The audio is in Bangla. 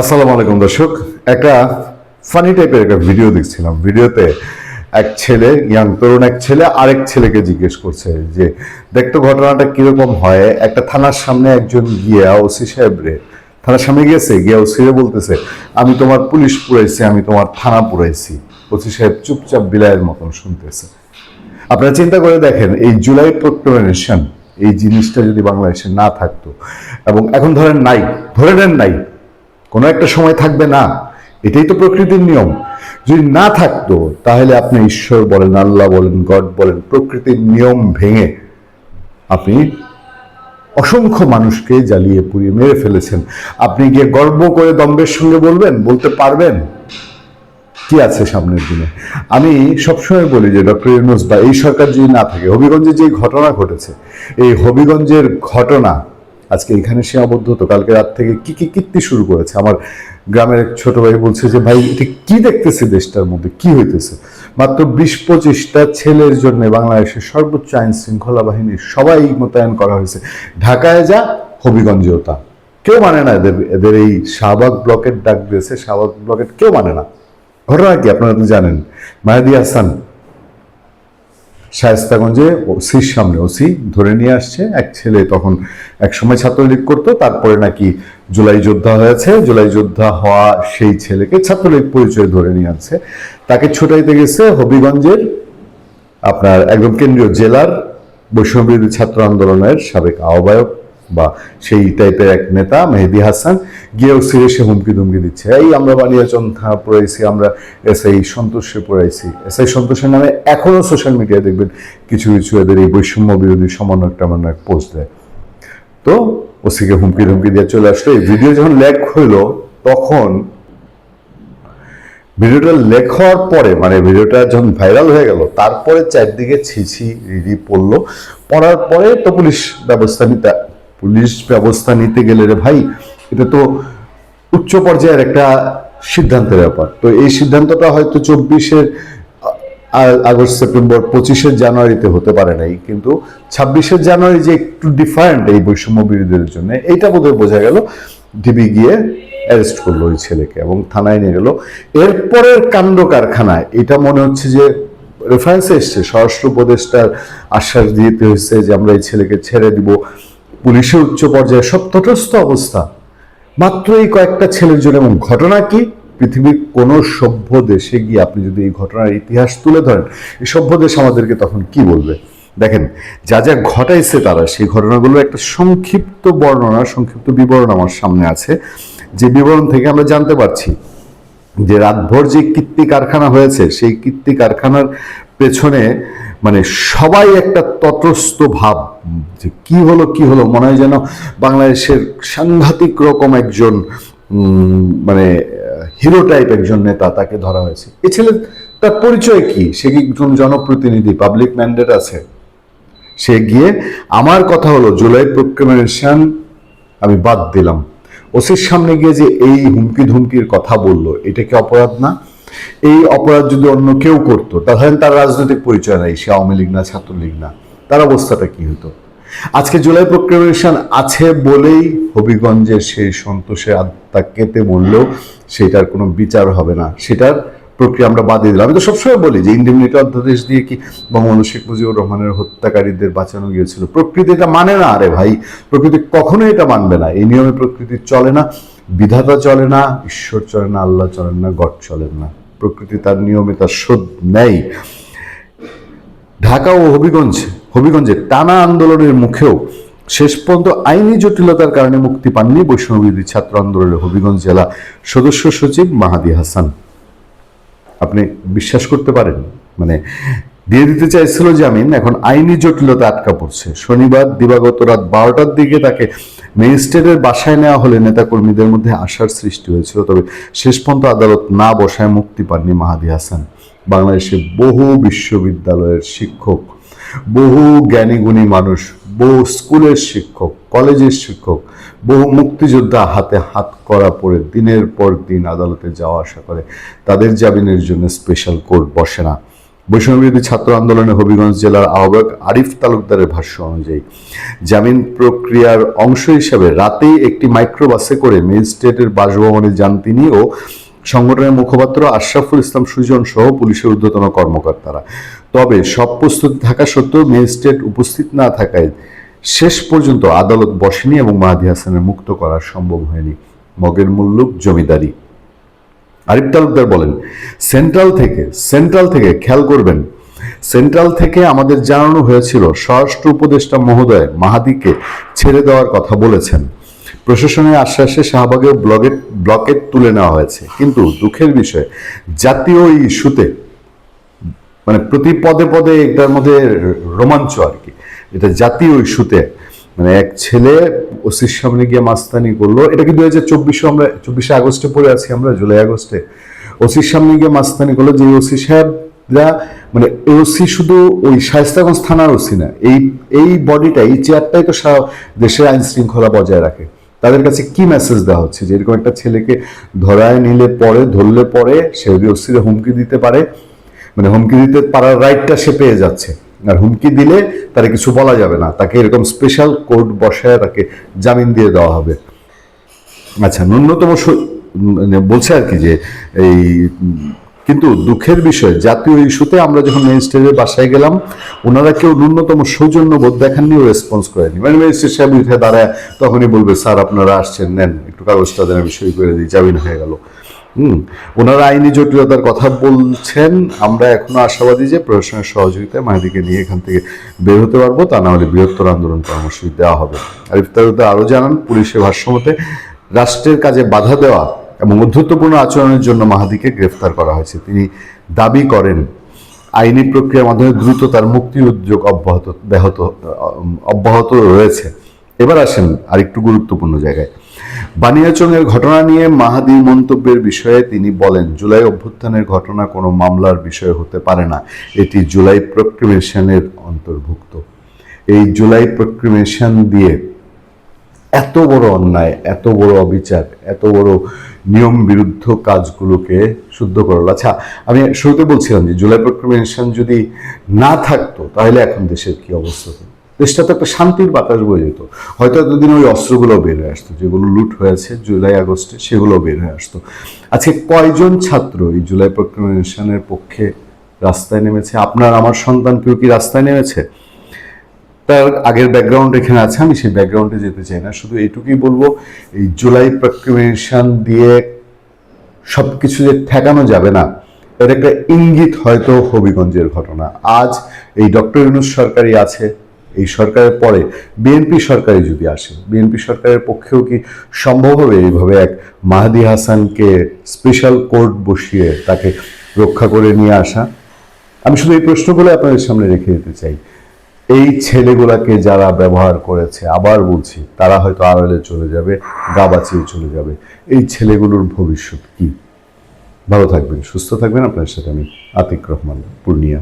আসসালামু আলাইকুম দর্শক। একটা ফানি টাইপের একটা ভিডিও দেখছিলাম। ভিডিওতে এক ছেলে ইয়াং তরুণ এক ছেলে, আরেক ছেলেকে জিজ্ঞেস করছে যে দেখতো ঘটনাটা কীরকম হয়? একটা থানার সামনে একজন গিয়া ওসি সাহেব রে, থানার সামনে গিয়েছে, গিয়া ওসি রে বলতেছে, আমি তোমার পুলিশ পুরাইছি আমি তোমার থানা পুরাইছি ওসি সাহেব চুপচাপ বিলায়ের মতন শুনতেছে। আপনারা চিন্তা করে দেখেন, এই জুলাই প্রক্টোমিনেশন এই জিনিসটা যদি বাংলাদেশে না থাকতো, এবং এখন ধরেন নাই, ধরে নেন নাই কোনো একটা সময় থাকবে না। এটাই তো প্রকৃতির নিয়ম। যদি না থাকতো, তাহলে আপনি ঈশ্বর বলেন, আল্লাহ বলেন, গড বলেন, প্রকৃতির নিয়ম ভেঙে আপনি অসংখ্য মানুষকে জ্বালিয়ে পুড়িয়ে মেরে ফেলেছেন। আপনি গিয়ে গর্ব করে দম্বের সঙ্গে বলবেন, বলতে পারবেন? কি আছে সামনের দিনে? আমি সবসময় বলি যে ডক্টর ইউনুস বা এই সরকার যদি না থাকে, হবিগঞ্জে যে ঘটনা ঘটেছে, এই হবিগঞ্জের ঘটনা আজকে এখানে সীমাবদ্ধ হতো কালকে রাত থেকে কি কি, কীর্তি শুরু করেছে? আমার গ্রামের এক ছোট ভাই বলছে যে, ভাই, এটা কি দেখতেছে দেশটার মধ্যে? কি হইতেছে? মাত্র বিশ পঁচিশটা ছেলের জন্য বাংলাদেশের সর্বোচ্চ আইন শৃঙ্খলা বাহিনী সবাই মোতায়েন করা হয়েছে। ঢাকায় যা, হবিগঞ্জেও তা। কেউ মানে না এদের এদের এই শাহবাগ ব্লকের ডাক দিয়েছে, শাহবাগ ব্লকের কেউ মানে না। ঘটনা কি আপনারা তো জানেন। মাহাদি হাসান শায়স্তাগঞ্জে ওসির সামনে, ওসি ধরে নিয়ে আসছে। এক ছেলে তখন এক সময় ছাত্রলীগ করতো, তারপরে নাকি জুলাই যোদ্ধা হয়েছে। জুলাই যোদ্ধা হওয়া সেই ছেলেকে ছাত্রলীগ পরিচয় ধরে নিয়ে আসছে তাকে ছোটাইতে গেছে হবিগঞ্জের আপনার একদম কেন্দ্রীয় জেলার বৈষম্যবিরোধী ছাত্র আন্দোলনের সাবেক আহ্বায়ক বা সেই টাইপের এক নেতা মেহেদি হাসান গিয়েও সিরে সে হুমকি ধুমকি দিচ্ছে। এই আমরা বানিয়াচন পড়াইছি, আমরা এসআই সন্তোষে পড়াইছি। এসআই সন্তোষের নামে এখনও সোশ্যাল মিডিয়ায় দেখবেন, কিছু কিছু এদের এই বৈষম্য বিরোধী সমন্বয় টামান্বয় পোস্ট দেয়। তো ওসিকে হুমকি ধুমকি দিয়ে চলে আসলো। এই ভিডিও যখন লেক হইল, তখন ভিডিওটা লেখ হওয়ার পরে মানে ভিডিওটা যখন ভাইরাল হয়ে গেল, তারপরে চারদিকে ছিছি রিডি পড়ল। পড়ার পরে তো পুলিশ ব্যবস্থা নিতে পুলিশ ব্যবস্থা নিতে গেলে রে ভাই, এটা তো উচ্চ পর্যায়ের একটা সিদ্ধান্তের ব্যাপার। তো এই সিদ্ধান্তটা হয়তো চব্বিশের আগস্ট, সেপ্টেম্বর, পঁচিশে জানুয়ারিতে হতে পারে নাই, কিন্তু ছাব্বিশে জানুয়ারি যে একটু ডিফারেন্ট এই বৈষম্য বিরোধীদের জন্য, এইটা বোধহয় বোঝা গেল ডিবি গিয়ে অ্যারেস্ট করল ওই ছেলেকে এবং থানায় নিয়ে গেল। এরপরের কাণ্ড কারখানায় এটা মনে হচ্ছে যে রেফারেন্সে এসছে, স্বরাষ্ট্র উপদেষ্টার আশ্বাস দিতে হয়েছে যে আমরা এই ছেলেকে ছেড়ে দিব। পুলিশের উচ্চ পর্যায়ে সব তটস্থ অবস্থা। মাত্র এই কয়েকটা ছেলের জন্য এবং ঘটনা কি? পৃথিবীর কোন সভ্য দেশে গিয়ে আপনি যদি এই ঘটনার ইতিহাস তুলে ধরেন, এই সভ্য দেশ আমাদেরকে তখন কি বলবে? দেখেন, যা যা ঘটাইছে তারা, সেই ঘটনাগুলো একটা সংক্ষিপ্ত বর্ণনা, সংক্ষিপ্ত বিবরণ আমার সামনে আছে। যে বিবরণ থেকে আমরা জানতে পারছি যে রাতভর যে কীর্তি কারখানা হয়েছে, সেই কীর্তি কারখানার পেছনে মানে সবাই একটা তটস্থ ভাব যে কি হলো কি হলো? মনে হয় যেন বাংলাদেশের সাংঘাতিক রকম একজন মানে হিরো টাইপ একজন নেতা তাকে ধরা হয়েছে। এ ছেলে তার পরিচয় কি? সে কি একজন জনপ্রতিনিধি পাবলিক ম্যান্ডেট আছে? সে গিয়ে, আমার কথা হলো, জুলাই প্রক্রিমেশন আমি বাদ দিলাম। ওসির সামনে গিয়ে যে এই হুমকি ধুমকির কথা বলল, এটা কি অপরাধ না? এই অপরাধ যদি অন্য কেউ করতো, তাহলে তার রাজনৈতিক পরিচয় নাই, সে আওয়ামী লীগ না, ছাত্রলীগ না। তার অবস্থাটা কি হতো? আজকে জুলাই প্রক্রিমেশন আছে বলেই হবিগঞ্জের সেই সন্তোষে আত্মা কেটে বললেও সেটার কোনো বিচার হবে না। সেটার প্রক্রিয়া আমরা বাদ দিলাম। আমি তো সবসময় বলি যে ইন্ডিমিনিটি অধ্যাদেশ দিয়ে কি বঙ্গবন্ধু শেখ মুজিবুর রহমানের হত্যাকারীদের বাঁচানো গিয়েছিল? প্রকৃতি এটা মানে না, আরে ভাই। প্রকৃতি কখনোই এটা মানবে না। এই নিয়মে প্রকৃতি চলে না, বিধাতা চলে না, ঈশ্বর চলে না, আল্লাহ চলেন না, গড চলেন না। প্রকৃতি তার নিয়মে তার শোধ নেয় ঢাকা ও হবিগঞ্জ, হবিগঞ্জে টানা আন্দোলনের মুখেও শেষ পর্যন্ত আইনি জটিলতার কারণে মুক্তি পাননি বৈষ্ণববিরোধী ছাত্র আন্দোলনের হবিগঞ্জ জেলা সদস্য সচিব মাহাদি হাসান। আপনি বিশ্বাস করতে পারেন মানে দিয়ে দিতে চাইছিল জামিন, এখন আইনি জটিলতা আটকা পড়ছে। শনিবার দিবাগত রাত বারোটার দিকে তাকে ম্যাজিস্ট্রেটের বাসায় নেওয়া হলে নেতাকর্মীদের মধ্যে আশার সৃষ্টি হয়েছিল, তবে শেষ পর্যন্ত আদালত না বসায় মুক্তি পাননি মাহাদি হাসান। বাংলাদেশে বহু বিশ্ববিদ্যালয়ের শিক্ষক, বহু জ্ঞানীগুণী মানুষ, বহু স্কুলের শিক্ষক, কলেজের শিক্ষক, বহু মুক্তিযোদ্ধা হাতে হাত করা পড়ে দিনের পর দিন আদালতে যাওয়া আসা করে। তাদের জামিনের জন্য স্পেশাল কোর্ট বসে না। বৈষম্যবিরোধী ছাত্র আন্দোলনে হবিগঞ্জ জেলার আহ্বায়ক আরিফ তালুকদারের ভাষ্য অনুযায়ী, জামিন প্রক্রিয়ার অংশ হিসাবে রাতেই একটি মাইক্রোবাসে করে ম্যাজিস্ট্রেটের বাসভবনে যান তিনি ও সংগঠনের মুখপাত্র আশরাফুল ইসলাম সুজন সহ পুলিশের ঊর্ধ্বতন কর্মকর্তারা। তবে সব প্রস্তুতি থাকা সত্ত্বেও ম্যাজিস্ট্রেট উপস্থিত না থাকায় শেষ পর্যন্ত আদালত বসেনি এবং মাহাদি হাসানের মুক্ত করা সম্ভব হয়নি। মগের মুল্লুক জমিদারি। আরিফ তালুকদার বলেন, সেন্ট্রাল থেকে সেন্ট্রাল থেকে, খেয়াল করবেন, সেন্ট্রাল থেকে আমাদের জানানো হয়েছিল, স্বরাষ্ট্র উপদেষ্টা মহোদয় মাহাদিকে ছেড়ে দেওয়ার কথা বলেছেন। প্রশাসনের আশ্বাসে শাহবাগেও ব্লকেট ব্লকেট তুলে নেওয়া হয়েছে। কিন্তু দুঃখের বিষয়, জাতীয় ইস্যুতে মানে প্রতি পদে পদে এটার মধ্যে রোমাঞ্চ আর কি। এটা জাতীয় ইস্যুতে মানে এক ছেলে ওসির সামনে গিয়ে মাস্তানি করল। এটা কি দুই হাজার চব্বিশে আমরা, চব্বিশে আগস্টে পড়ে আছি আমরা, জুলাই আগস্টে। ওসির সামনে গিয়ে মাস্তানি করল যে ওসি সাহেবরা মানে ওসি শুধু ওই শায়স্তাগঞ্জ থানার ওসি না, এই এই বডিটা, এই চেয়ারটাই তো দেশের আইন শৃঙ্খলা বজায় রাখে। তাদের কাছে কি মেসেজ দেওয়া হচ্ছে? যে এরকম একটা ছেলেকে ধরায় নিলে পরে, ধরলে পরে সে ওসিরে হুমকি দিতে পারে মানে হুমকি দিতে পারার রাইটটা সে পেয়ে যাচ্ছে। আর হুমকি দিলে তার কিছু বলা যাবে না। তাকে এরকম স্পেশাল কোর্ট বসায় তাকে জামিন দিয়ে দেওয়া হবে। আচ্ছা ন্যূনতম মানে বলছে আর কি যে এই কিন্তু দুঃখের বিষয়, জাতীয় ইস্যুতে আমরা যখন ম্যাজিস্ট্রেটের বাসায় গেলাম, ওনারা কেউ ন্যূনতম সৌজন্য বোধ দেখাননি রেসপন্স করেনি। মানে ম্যাজিস্ট্রেট সাহেব উঠে দাঁড়ায়, তখনই বলবে, স্যার, আপনারা আসছেন, নেন, একটু কাগজটা দেন, আমি সই করে দিই। জামিন হয়ে গেল। হুম, ওনারা আইনি জটিলতার কথা বলছেন। আমরা এখনও আশাবাদী যে প্রশাসনের সহযোগিতায় মাহিদিকে নিয়ে এখান থেকে বের হতে পারব, তা না হলে বৃহত্তর আন্দোলন কর্মসূচি দেওয়া হবে। আর ইফতারুদ্দে আরও জানান, পুলিশের ভাষ্যমতে, রাষ্ট্রের কাজে বাধা দেওয়া এবং অধ্যত্বপূর্ণ আচরণের জন্য মাহাদিকে গ্রেফতার করা হয়েছে। তিনি দাবি করেন, আইনি প্রক্রিয়ার মাধ্যমে দ্রুত তার মুক্তির উদ্যোগ অব্যাহত, ব্যাহত অব্যাহত রয়েছে। এবার আসেন আরেকটু গুরুত্বপূর্ণ জায়গায়। বানিয়াচংয়ের ঘটনা নিয়ে মাহাদির মন্তব্যের বিষয়ে তিনি বলেন, জুলাই অভ্যুত্থানের ঘটনা কোনো মামলার বিষয় হতে পারে না। এটি জুলাই প্রক্রিমেশনের অন্তর্ভুক্ত। এই জুলাই প্রক্রিমেশন দিয়ে এত বড় অন্যায়, এত বড় অবিচার, এত বড় নিয়ম বিরুদ্ধ কাজগুলোকে শুদ্ধ করল আচ্ছা আমি শুরুতে বলছিলাম যে জুলাই প্রক্রিমেশন যদি না থাকতো, তাহলে এখন দেশের কি অবস্থা? হতো দেশটা তো একটা শান্তির বাতাস বয়ে যেত। হয়তো এতদিন ওই অস্ত্রগুলো বের হয়ে আসতো, যেগুলো লুট হয়েছে জুলাই আগস্টে, সেগুলো বের হয়ে আসতো। আজকে কয়জন ছাত্র এই জুলাই প্রক্রিমেশনের পক্ষে রাস্তায় নেমেছে? আপনার, আমার সন্তান কেউ কি রাস্তায় নেমেছে? তার আগের ব্যাকগ্রাউন্ড এখানে আছে, আমি সেই ব্যাকগ্রাউন্ডে যেতে চাই না। শুধু এইটুকুই বলব, এই জুলাই প্রক্রিমেশন দিয়ে সব কিছু যে ঠেকানো যাবে না, এর একটা ইঙ্গিত হয়তো হবিগঞ্জের ঘটনা। আজ এই ডক্টর ইউনুস সরকারই আছে, এই সরকারের পরে বিএনপি সরকারই যদি আসে বিএনপি সরকারের পক্ষেও কি সম্ভব হবে এইভাবে এক মাহাদি হাসানকে স্পেশাল কোর্ট বসিয়ে তাকে রক্ষা করে নিয়ে আসা? আমি শুধু এই প্রশ্নগুলো আপনাদের সামনে রেখে দিতে চাই। এই ছেলেগুলাকে যারা ব্যবহার করেছে, আবার বলছি, তারা হয়তো আড়ালে চলে যাবে, গা বাঁচিয়ে চলে যাবে। এই ছেলেগুলোর ভবিষ্যৎ কি? ভালো থাকবেন, সুস্থ থাকবেন। আপনার সাথে আমি আতিক রহমান, পূর্ণিয়া।